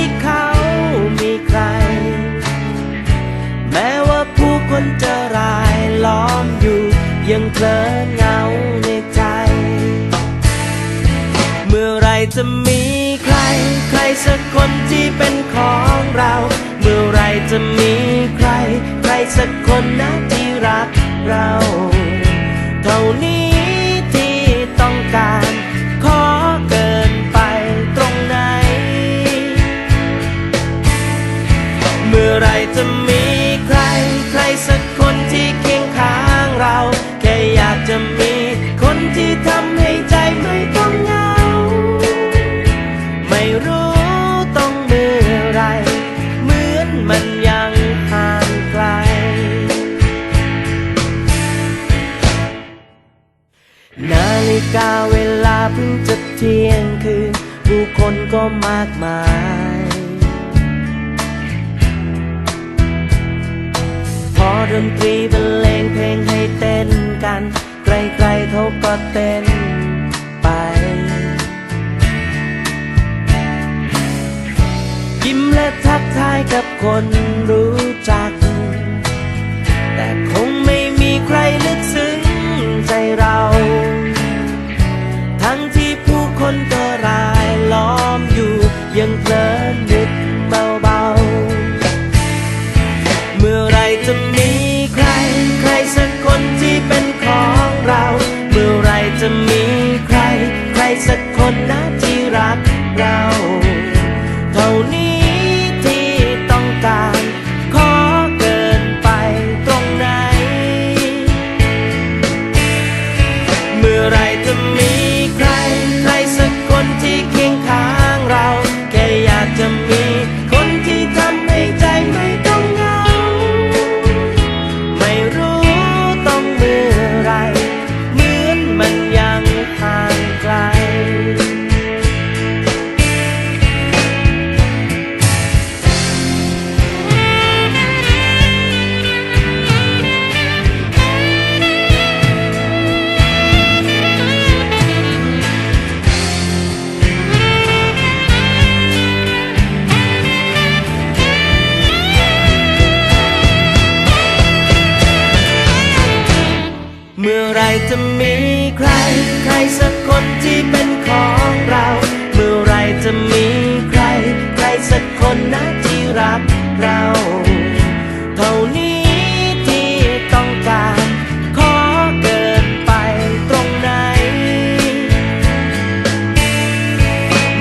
่ ยังเพลินเหงาในใจ เมื่อไรจะมีใคร ใครสักคนที่เป็นของเรา เมื่อไรจะมีใคร ใครสักคนนะที่รักเรา เท่านี้ที่ต้องการ ขอเกินไปตรงไหน เมื่อไรจะมีใคร ใครสัก เวลาเพิ่งจะเที่ยงคืนผู้คนก็มากมาย พอดนตรีบรรเลงเพลงให้เต้นกันใครๆเขาก็เต้นไป ยิ้มและทักทายกับคนรู้ ยังเพลินนึกเบาๆ เมื่อไรจะมีใคร ใครสักคนที่เป็นของเรา เมื่อไรจะมีใคร ใครสักคนนะที่รักเรา เท่านี้ที่ต้องการ ขอเกินไปตรงไหน เมื่อไรจะมี จะมีใคร ใครสักคนที่เป็นของเรา เมื่อไรจะมีใคร ใครสักคนนะที่รักเรา เท่านี้ที่ต้องการ ขอเกินไปตรงไหน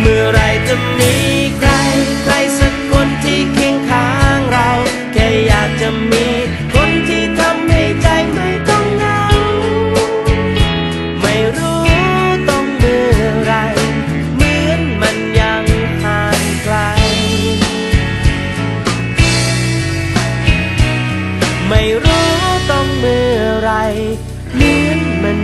เมื่อไรจะมีใคร ใครสักคนที่เคียงข้างเรา แค่อยากจะมี ไม่รู้ต้องเมื่อไรเหมือนมัน